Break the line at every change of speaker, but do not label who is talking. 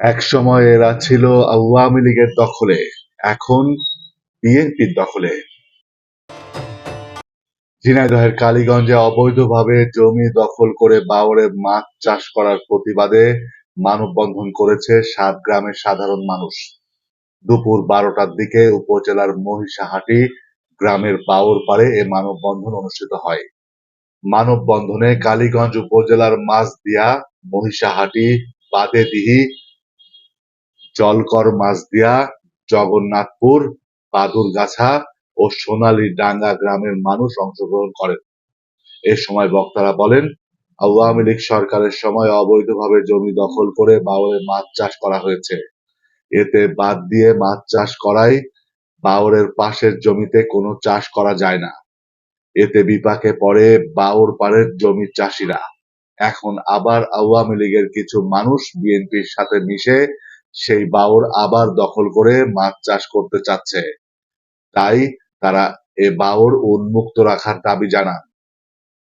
একসময় এরা ছিল আওয়ামী লীগের দখলে, এখন বিএনপির দখলে। ঝিনাইদহের কালীগঞ্জে অবৈধভাবে জমি দখল করে বাওরে মাছ চাষ করার প্রতিবাদে মানববন্ধন করেছে সাত গ্রামের সাধারণ মানুষ। দুপুর বারোটার দিকে উপজেলার মহিষাহাটি গ্রামের বাওর পাড়ে এ মানববন্ধন অনুষ্ঠিত হয়। মানববন্ধনে কালীগঞ্জ উপজেলার মাছদিয়া, মহিষাহাটি, বাদেদিহি, জলকর মাছদিয়া, জগন্নাথপুর, বাদুরগাছা ও সোনালীডাঙ্গা গ্রামের মানুষ অংশগ্রহণ করেন। এ সময় বক্তারা বলেন, আওয়ামী লীগ সরকারের সময় অবৈধভাবে জমি দখল করে বাওরে মাছ চাষ করা হয়েছে। এতে বাদ দিয়ে মাছ চাষ করায় বাওরের পাশের জমিতে কোনো চাষ করা যায় না। এতে বিপাকে পড়ে বাওর পাড়ের জমির চাষিরা। এখন আবার আওয়ামী লীগের কিছু মানুষ বিএনপির সাথে মিশে সেই বাওর আবার দখল করে মাছ চাষ করতে চাচ্ছে। তাই তারা এ বাওর উন্মুক্ত রাখার দাবি জানান।